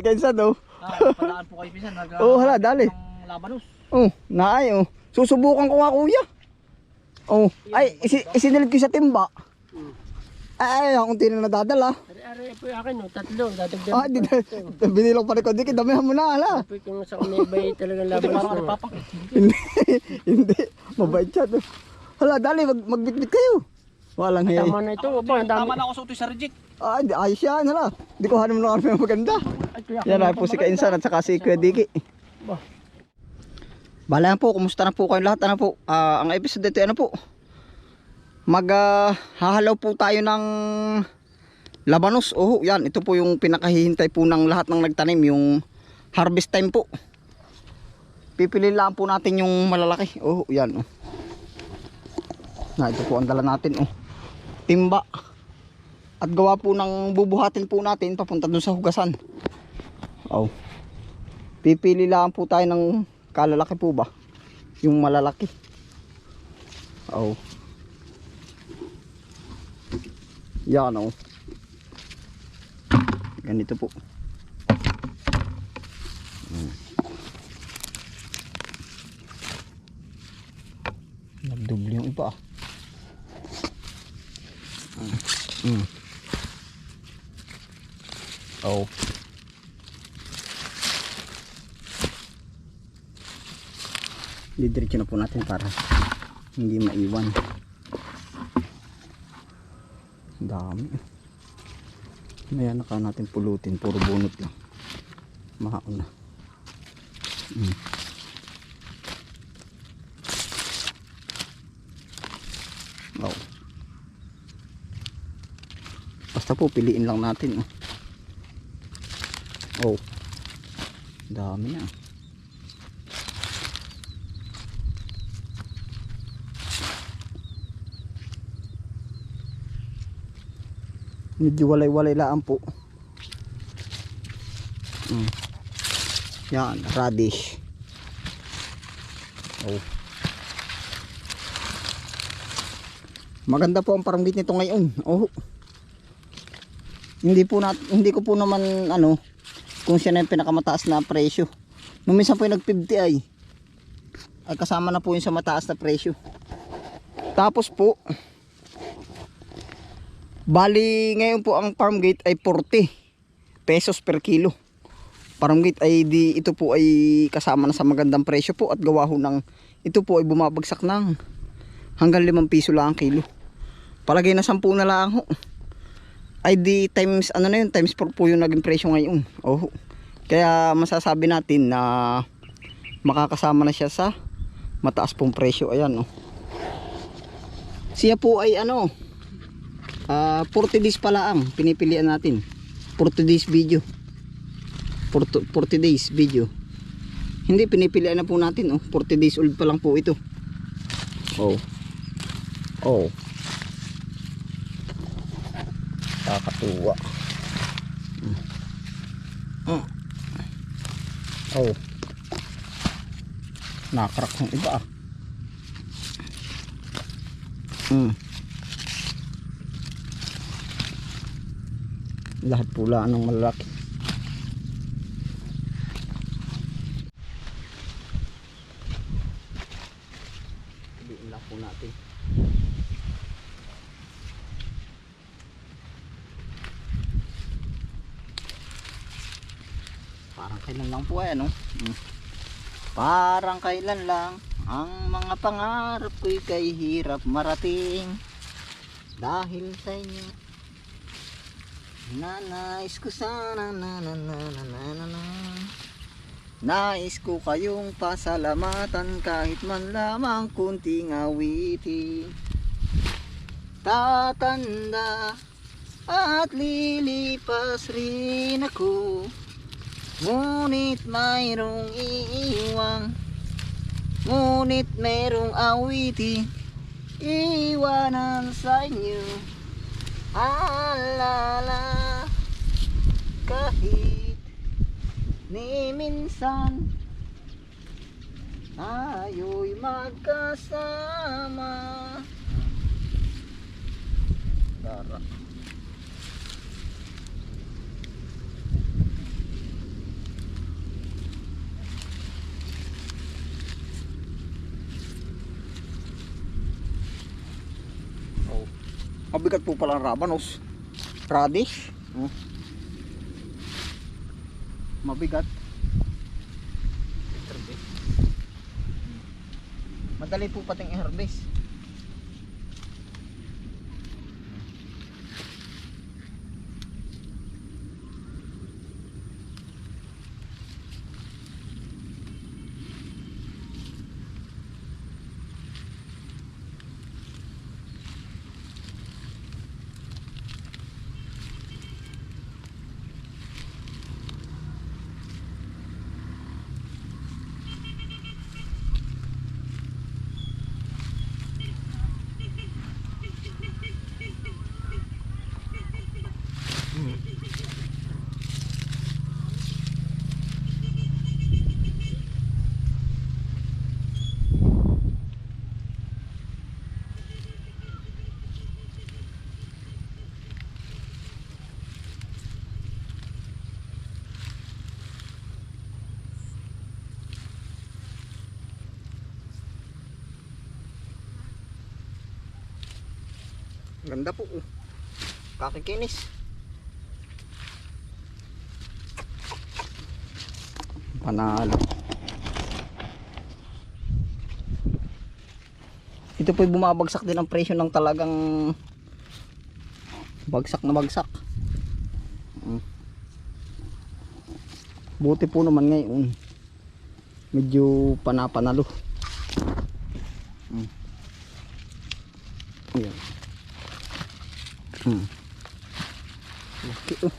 Si Kainsan, oh. Ah, padaan po kayo pisan. Nag- Oo, hala, dali. Labanos. Oh, naay, oh. Susubukan ko nga, kuya. Oh, ay, isi, isinilid ko sa timba. Ay, ay, akong tinan na dadala. Ari-ari po yung akin, no? tatlo. Dadagdag Ah, di na, binilong pa rin ko, di damihan mo na, hala. po yung sa umibay talagang Ito laban parang hindi, hindi, mabait siya. Hala, dali, mag, magbitbit kayo. Walang hiya. Tama na ito. Aba, ang dami. Tama na ako sa utoy sa reject. Ah, di, ayos yan, hala. Di ko hanap na kami maganda. Ay, Yan na po si Kainsan at saka si Kuya Diki. Bala po, kumusta na po kayong lahat? Ano po? Ah, ang episode dito ano po? Mag ah, hahalaw po tayo ng labanos. Oh, yan, ito po yung pinakahihintay po ng lahat ng nagtanim, yung harvest time po. Pipili lang po natin yung malalaki. Oh, yan oh. Na, ito po ang dala natin oh. Timba. At gawa po ng bubuhatin po natin papunta dun sa hugasan. Oh. Pipili lang po tayo ng kalalaki po ba? Yung malalaki. Oh. Yan oh. Ganito po. Nagdoble yung iba ah. Mm. Oh. Didiretso na po natin para hindi maiwan. Dami. Maya naka natin pulutin, puro bunot lang. Mahaon na. Mm. Oh. Basta po piliin lang natin. Oh. Oh. Dami na. medyo walay-walay lang po mm. yan radish oh. maganda po ang paranggit nito ngayon oh. hindi po nat hindi ko po naman ano kung siya na yung pinakamataas na presyo nung minsan po yung nag 50 ay ay kasama na po yung sa mataas na presyo tapos po Bali, ngayon po ang farm gate ay 40 pesos per kilo. Farm gate ay di ito po ay kasama na sa magandang presyo po at gawa ho ng ito po ay bumabagsak ng hanggang 5 piso lang ang kilo. Palagay na 10 na lang ho. Ay di times ano na yun, times 4 po yung naging presyo ngayon. Oh. Kaya masasabi natin na makakasama na siya sa mataas pong presyo. Ayan oh. Siya po ay ano, Ah, 40 days pala ang pinipilian natin. 40 days video. 40, 40 days video. Hindi pinipilian na po natin oh. 40 days old pa lang po ito. Oh. Oh. Kakatuwa. Mm. Oh. Nakarak ng iba ah. Mm. lahat pula ng malalaki Sabihin lang po natin kailan lang po ayan oh. Hmm. Parang kailan lang ang mga pangarap ko'y kay hirap marating dahil sa inyo. Nanais ko sana na na na na na na na. Nais ko kayong pasalamatan kahit man lamang kunting awiti. Tatanda at lilipas rin ako Ngunit mayroong iiwang Ngunit mayroong awitin Iwanan sa inyo Alala kahit ni minsan tayo'y magkasama. Dara. Mabigat po pala ang rabanos. Radish. Oh. Mabigat. Madali po pating i-harvest. Ganda po. Kakikinis. Panalo. Ito po'y bumabagsak din ang presyo ng talagang bagsak na bagsak. Mm. Buti po naman ngayon. Medyo panapanalo. Mm. Ayan. Hmm. Okay, oh.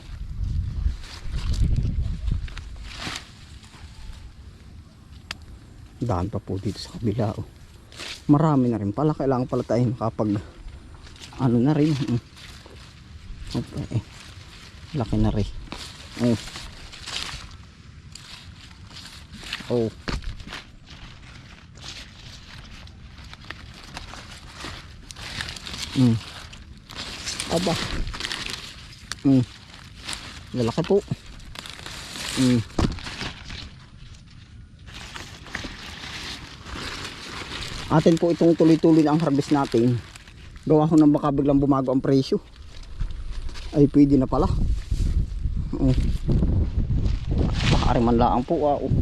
Daan pa po dito sa kabila oh. Marami na rin pala kailangan pala tayo makapag ano na rin. Hmm. Okay. eh. Laki na rin. Oh. Oh. Hmm. Aba. Mm. Lalaki po. Mm. Atin po itong tuloy-tuloy na ang harvest natin. Gawa ko nang baka biglang bumago ang presyo. Ay pwede na pala. Oh. Baka man lang po ah. oh.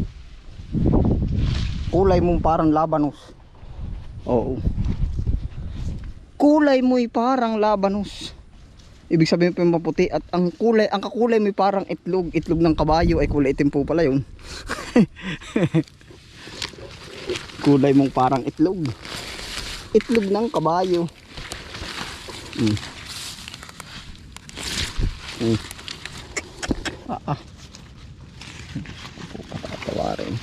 Kulay mong parang labanos. Oo. Kulay mo'y parang labanos. Ibig sabihin po yung maputi at ang kulay, ang kakulay may parang itlog, itlog ng kabayo ay kulay itim po pala yun. kulay mong parang itlog. Itlog ng kabayo. Mm. Mm. Ah, ah. Patatawarin.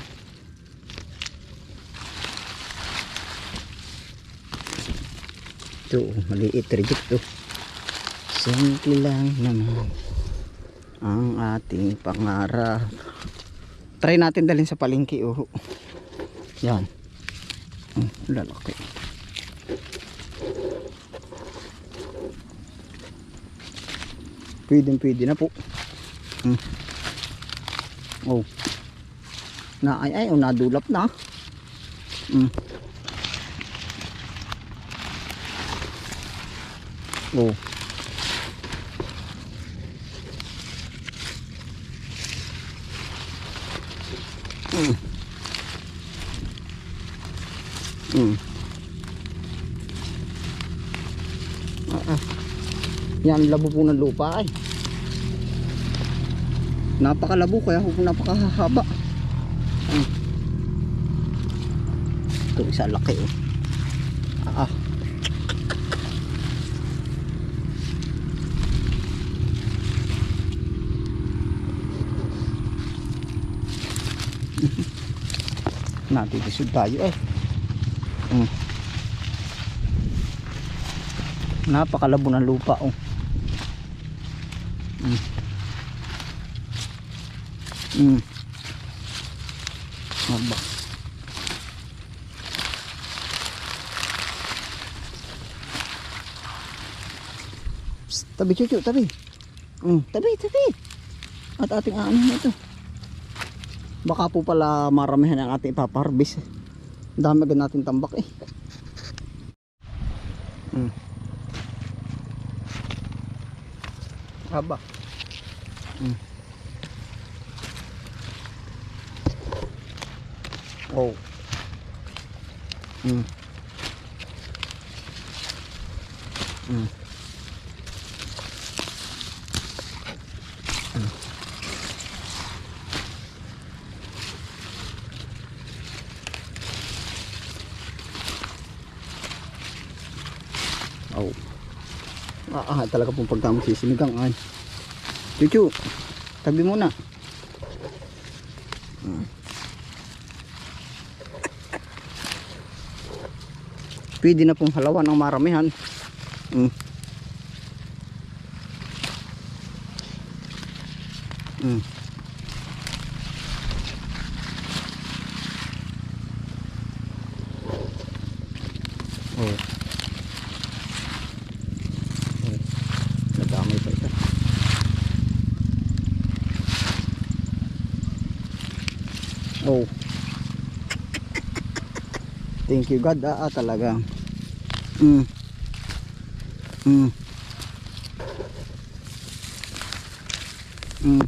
Ito, maliit reject to. Simple lang naman ang ating pangarap. Try natin dalhin sa palengke. Oh. Yan. Lalaki. Pwede pwede na po. Hmm. Oh. Na ay ay oh, nadulap na. Hmm. Oh. Mm. Mm. Ah, ah. Yan labo po ng lupa ay. Napakalabo kaya po napakahaba. Mm. Ito isa laki oh. Ah. ah. Natitisod tayo eh. Mm. Napakalabo ng lupa oh. Mm. Aba. Psst, tabi cucu, tabi. Mm, tabi, tabi. At ating ano ito. Baka po pala maramihan ang ating ipapaharbis. Dami agad natin tambak eh. Hmm. Haba. Mm. Oh. Mm. Mm. Oh. Ah, ah, talaga pong pagtama sisinigang ay. Chuchu, tabi muna. Hmm. Pwede na pong halawan ng maramihan. Mm. Mm. Oh. Nadamay pa ito. Oh. Thank you God. Ah, ah talaga. Mm. Mm. Mm.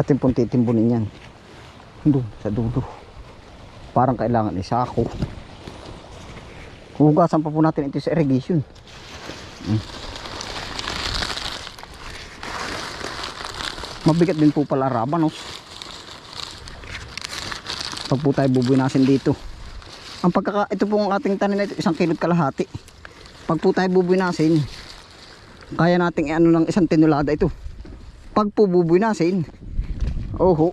atin pong titimbunin yan doon sa dulo parang kailangan isako hugasan pa po natin ito sa irrigation Mm. mabigat din po pala rabanos pag po tayo bubuinasin dito ang pagkaka ito pong ating tanim na ito isang kilot kalahati pag po tayo bubuinasin kaya nating ano ng isang tinulada ito pag po bubuinasin Oho.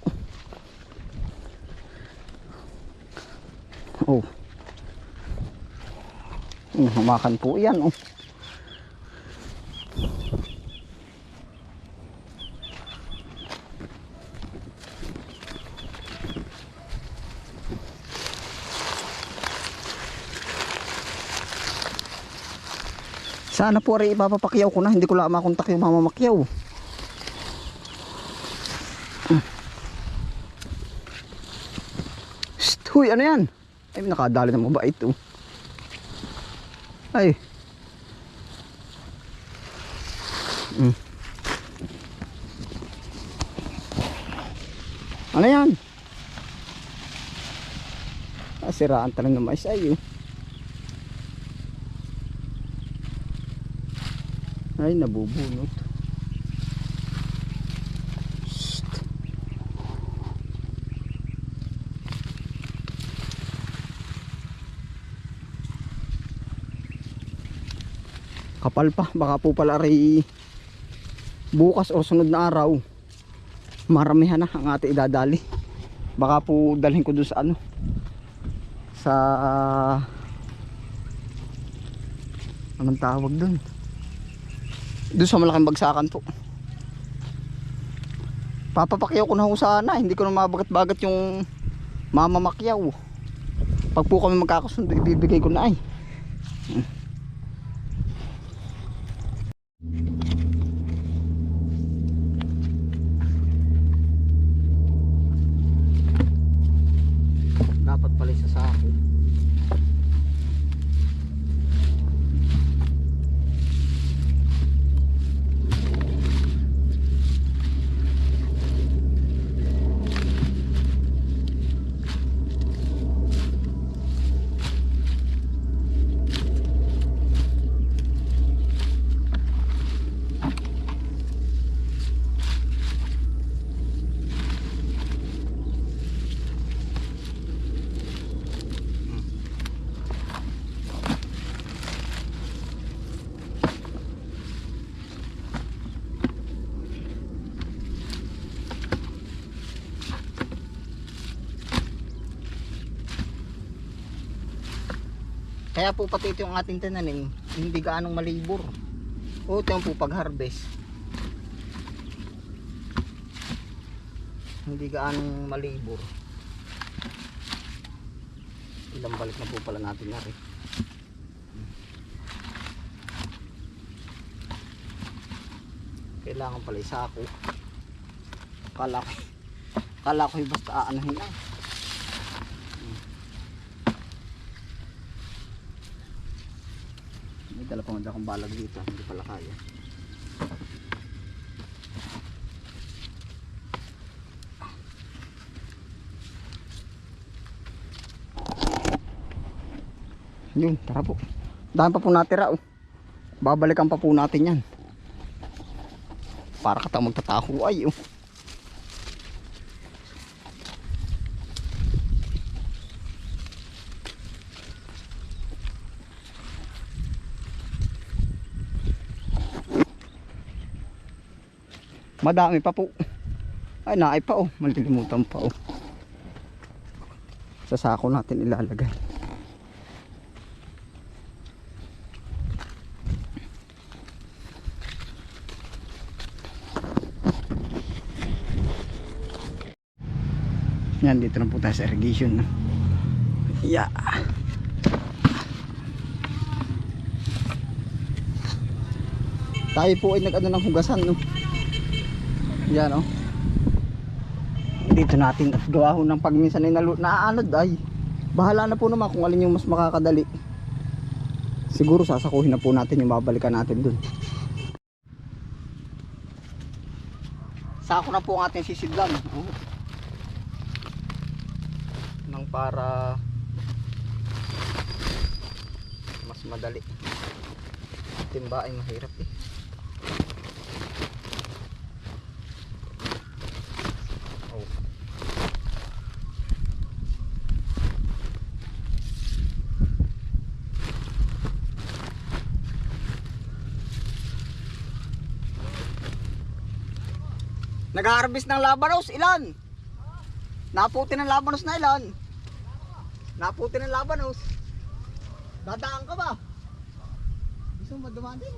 Oh. Hmm, Humakan po yan, oh. Sana po rin ipapapakyaw ko na, hindi ko lang makontak yung mama makyaw. Shht, huy, ano yan? Ay, nakadali ng mabait oh. Ay. Mm. Ano yan? Ah, talaga ng mais ay oh. Ay, nabubunot. Kapal pa. Baka po pala rin bukas o sunod na araw maramihan na ang ate idadali. Baka po dalhin ko doon sa ano sa anong tawag doon doon sa malaking bagsakan po. Papapakyaw ko na ho sana. Hindi ko na mabagat-bagat yung mamamakyaw. Pag po kami magkakasundo ibibigay ko na ay dapat pala isa sa ako Kaya po pati ito yung ating tinanim, hindi gaanong malibor. O ito po pag harvest. Hindi gaanong malibor. Ilang balik na po pala natin na. Kailangan pala isa ako. Kala ko. Kala ko basta aanahin lang. Hmm. Nga akong balag dito. Hindi pala kaya. Yun, tara po. Dahil pa po natira oh. Babalikan pa po natin yan. Para kata magtatako ay oh. Madami pa po. Ay, naay pa oh. Malilimutan pa oh. Sa sako natin ilalagay. Yan, dito na po tayo sa irrigation. Yeah. Tayo po ay nag-ano ng hugasan. No? Yan, oh. Dito natin at gawa ho ng pagminsan ay naaanod ay. Bahala na po naman kung alin yung mas makakadali. Siguro sasakuhin na po natin yung babalikan natin dun. Sako na po ang ating sisidlan. Oh. Nang para mas madali. Timba ay mahirap Nag-harvest ng labanos, ilan? Naputi ng labanos na ilan? Naputi ng labanos. Dadaan ka ba? Gusto mo dumaan din?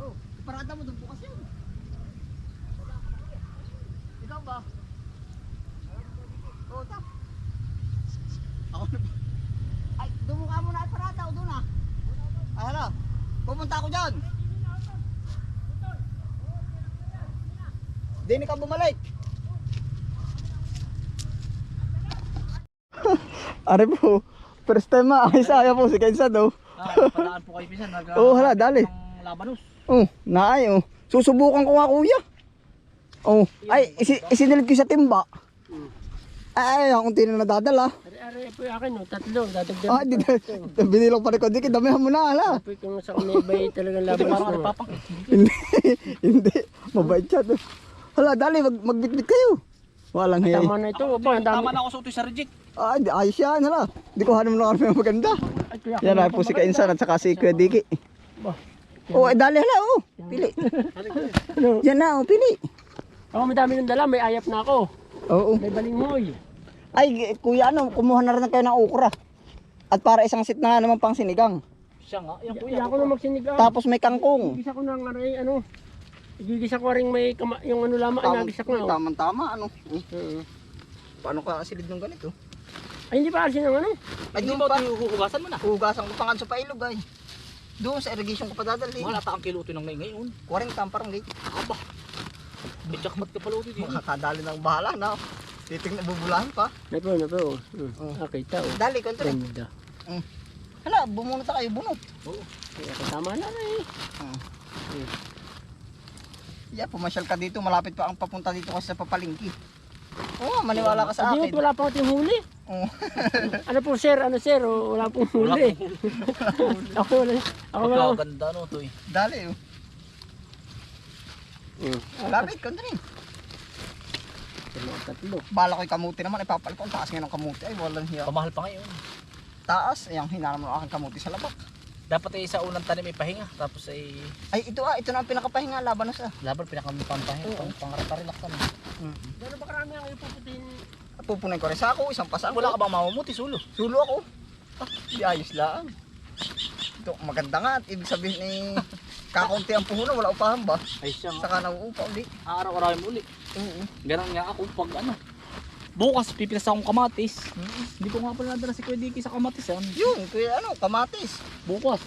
Oh, parada mo doon bukas yun. Ikaw ba? Oh, tap. Ako na ba? Ay, doon mo ka muna ay parada o doon ah. Ay, hala. Pupunta ako dyan. Di ka bumalik. Are po, first time ma, ay saya po si Kensa daw. Ah, padaan po kayo pinsan. Nag, Oo, hala, dali. Ng labanos. Oh, naay oh. Susubukan ko nga kuya. Oh, ay isi isinilid ko sa timba. Ay, ay akong tinan na dadala. Ari-ari po yung akin, no? tatlo. Dadagdag Ah, di binilang pa rin ko. Di damihan mo na, hala. po yung sa kumibay talagang Ito laban. parang ipapangkit. hindi, hindi. Mabait siya. Hala, dali, mag magbitbit kayo. Walang hiyay. Tama na ito. Opa, ang dami. Tama na ako sa utoy sa reject. Ah, di, ayos yan, hala. Di ko hanap na kami maganda. Ay, kuya, Yan ay po si Kainsan at saka si Kuya Diki. Bah. Oh, ay dali, hala, oh. Pili. Ano? Yan na, oh, pili. Ako may dami ng dala, may ayap na ako. Oo. May balinghoy. Ay, kuya, ano, kumuha na rin kayo ng okra. At para isang sit na nga naman pang sinigang. Siya nga. Yan Hindi kuya. ako na magsinigang. Tapos may kangkong. Igigisa ko ng aray, ano. Igigisa ko rin may kama, yung ano lamang, ay nagisa ko na. oh. Tamang tama, ano. Eh, Oo. paano ka silid ng ganito? Ay, hindi pa alisin ng ano? Ay, Hindi doon ba pa. ito huhugasan mo na? Hugasan ko pa nga sa pailog ay. Doon sa irrigation ko pa dadalhin. Mga lata ang kilo ito ng ngayon. 40 ang parang gate. Aba. Bidyak mat ka pala utoy din. Makakadali ng bahala na. Titing na bubulahan pa. May po, may po. Hmm. Oh. Nakita, oh. Dali, kontra. Ganda. Hala, bumunot na kayo, bunot. Oo. Kaya kasama na na eh. Yeah, pumasyal ka dito, malapit pa ang papunta dito kasi sa papalingki. Oo, maniwala ka sa Hindi, akin. wala pa ating huli. Oo. Ano po sir, ano sir, oh, wala pong Wala huli. pong ako wala. Ako wala. Pagkaganda no utoy. Dali, oh. Hmm. Lapit, kontra. Tatlo, tatlo. Bala ko yung kamuti naman, ipapalit ko. Ang taas ng kamuti. Ay, walang hiya. Pamahal pa ngayon. Taas, ayang hinanam ng aking kamuti sa labak. Dapat ay sa unang tanim ay pahinga. Tapos ay Ay, ito ah, ito na ang pinakapahinga, laban na sa. laban pinakampampahinga. Pang pangarap-relax na. Pero baka karami ang ipuputin. Pupunin ko rin sa ako, isang pasang. Wala ka bang mamumuti sulo? Sulo ako. Ah, di ayos lang. Ito, maganda nga. at Ibig sabihin ni kakaunti ang puhunan, wala upahan ba? Ay siya nga. Saka nauupa ulit. Araw-araw mo uli. Oo. Ganun nga ako pag ano. Bukas pipilas akong kamatis. Mm. Hindi ko nga pala nadala si Kuya Diki sa kamatis yan. Yun, kaya ano, kamatis. Bukas.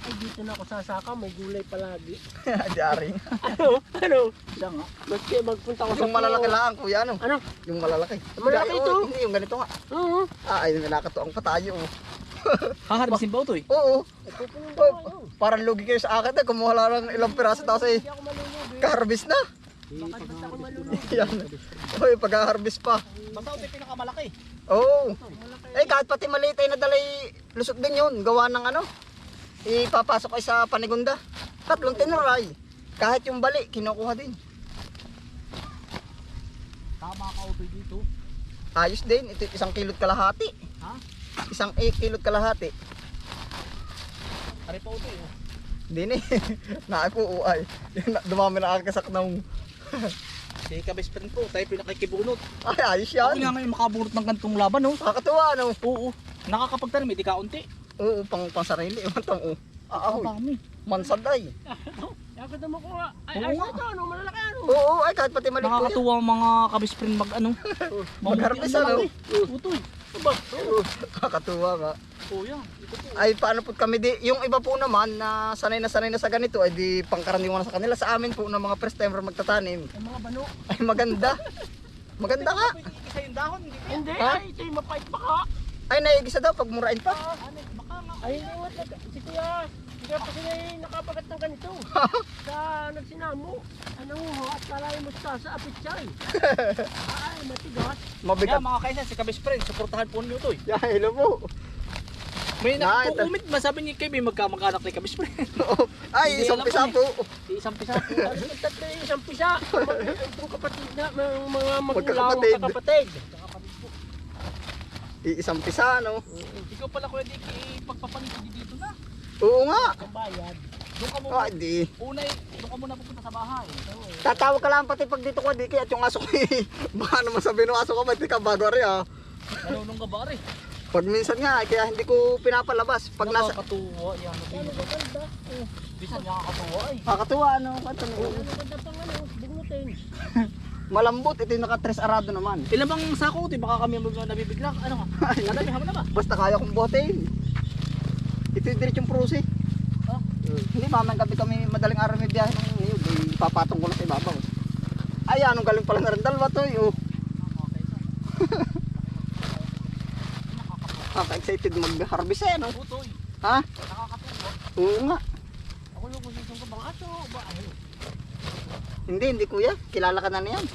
Kasi dito na ako sasaka, may gulay palagi. Diaring. ano? Ano? Sila nga. Maski magpunta ako sa Yung malalaki lang kuya ano? Ano? Yung malalaki. Malaki Hindi, ito? oh, Hindi, yung ganito nga. Oo. Ah, ay, nakakatuang pa tayo. oh. Haharbisin ba ito eh? Oo. Pupunta Oh, ako. parang lugi kayo sa akin eh. Kumuha lang ng ilang piraso tapos eh. Hindi ako malulog eh. Ka-harvest na. Bakit basta ako malulog? Yan. Uy, pag-harvest pa. Basta ito pinakamalaki. Oo. Eh, kahit pati maliit ay nadalay lusot din yun. Gawa ng ano. Ipapasok ay sa panigunda. Tatlong tinuray. Kahit yung bali, kinukuha din. Tama ka utoy dito. Ayos din. Ito isang kilot kalahati. Ha? Isang eh, kilot kalahati. Ari pa utoy oh. Hindi ni. Naay po uay. Dumami na akasak ng... Si ka-best friend ko, tayo pinakikibunot. Ay, ayos Ako yan. nga ngayon makabunot ng gantong laban oh. Nakakatuwa, ano? Oo. Nakakapagtanim, hindi kaunti. Oo, pang, pang sarili. Matang, oh. Ah, Ang ahoy. dami. Mansad ay. Yakot mo ko. Ay, Oo ay, nga. ito, ano, malalaki ano. Oo, ay kahit pati maliit po yan. Nakakatuwa ang mga ka-best friend mag ano. Mag-harvest, Mamuti ang ano? lalaki. Utoy. Aba, Oo, Nakakatuwa nga. Yan. Ito po. Ay paano po kami di, yung iba po naman na sanay na sanay na sa ganito ay di pangkaraniwan na sa kanila. Sa amin po na mga first timer magtatanim Ang mga bano. ay maganda. Maganda nga. Ikisa yung dahon, hindi kaya. Hindi, Ha? ay, ito yung mapait baka. Ay naigisa daw pag murain pa. Ano, baka nga. Ay, hindi mo, si kuya, si kuya pa sila yung nakapagat ng ganito. sa nagsinamo, ano ho, at kalay mo sa sa apitsay. Ay, matigas. Mabigat. mga kaisan, si ka-best friend, suportahan po niyo ito eh. Yeah, hello po. May Na, ito. nagko-comment, masabi niya kayo, may magkamag-anak ni ka-best friend. Ay, Hindi isang pisa po. Isang pisa po. Tatlo yung isang pisa. Itong kapatid na, mga, magulang, Magkakapatid. Kakapatid. Isang pisa no. Ikaw pala kuya Dicky, pagpapalit dito na. Oo nga. Ang bayad. Doon ka muna, Ah, di. una, eh, doon ka muna pupunta sa bahay. Tatawag ka lang pati pag dito ko di kaya yung aso ko eh. Baka naman sabihin ng aso ko ba't di ka bago rin ah. Nanunong ka ba rin? Pag minsan nga kaya hindi ko pinapalabas. Pag nasa Nakakatuwa, yan. Ano ba ganda? Bisan nakakatuwa eh. Kakatuwa ano, katano. ano ganda pang ano, bugnutin. Malambot ito yung naka-tres arado naman. Ilan bang sako ito? Baka kami mag nabibigla. Ano nga? Nadamihan mo na ba? Basta kaya kong botein. Ito yung diretsong prose. Ha? Hindi, mamang gabi kami madaling araw may biyahe ng niyog. Eh, papatong ko lang sa ibabaw. Ay, anong galing pala na rin dalawa to. Oh. Kaka-excited mag-harvest eh, no? Utoy, Ha? nakakatuwa. Oo nga. Ako lang kung sino ka bang aso ba? Ano? Hindi, hindi kuya. Kilala ka na na ko.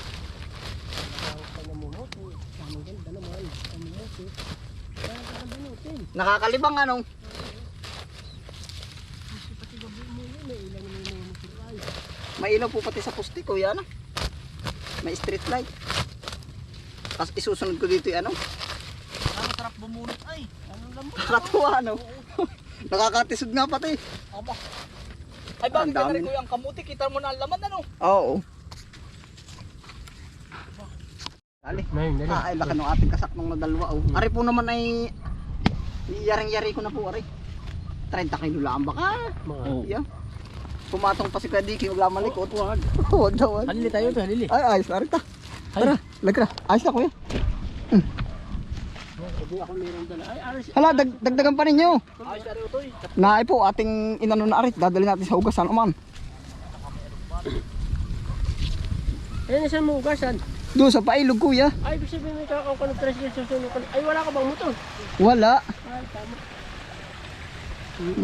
Binutin. Nakakalibang anong. May ilaw po pati sa poste kuya na. May street light. Tapos isusunod ko dito yung ano. Ah, masarap bumunot ay. Ano lang mo? Ano. Nakakatisod nga pati. Aba. Ay bakit ka na rin kuya ang kamuti? Kita mo na ang laman ano? Oo. Dali. Ngayon, dali. Ah, ay laki ng ating kasaknong na dalawa. Oh. Ari po naman ay yaring-yari ko na po ari. 30 kilo lang baka. Mga Yeah. Pumatong pa si Kuya Diki, wala malikot. Wag. Wag daw. wag. Halili tayo halili. Ay, ayos na rin ta. Tara, lagra. Ayos na kuya. Hindi ako meron dala. Ay, aras. Hala, dag dagdagan pa ninyo. Ay, sari utoy. Naay po, ating inano na arit. Dadali natin sa hugasan, uman. Ayun, saan mo ugasan? Doon sa pailog kuya. Ay, ibig sabihin may kakao ka ng tres years susunod ka. Ay, wala ka bang motor? Wala. Ay, tama.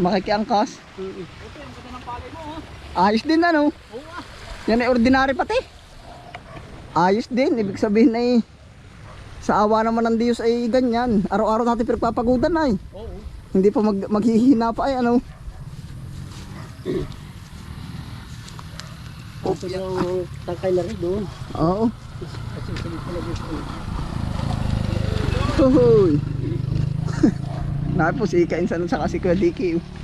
Makikiangkas. Utoy, ang ganda ng palay mo ha. Ayos din ano. Oo ah. Yan ay ordinary pati. Ayos din. Ibig sabihin ay sa awa naman ng Diyos ay ganyan. Araw-araw natin pinagpapagudan ay. Oo. Hindi pa mag maghihina pa ay ano. Ito yung tangkay na rin doon. Oo. Kasi silip pala sa Hoy. Naay po si Ika Insan sa kasi Kuya Diki. oh.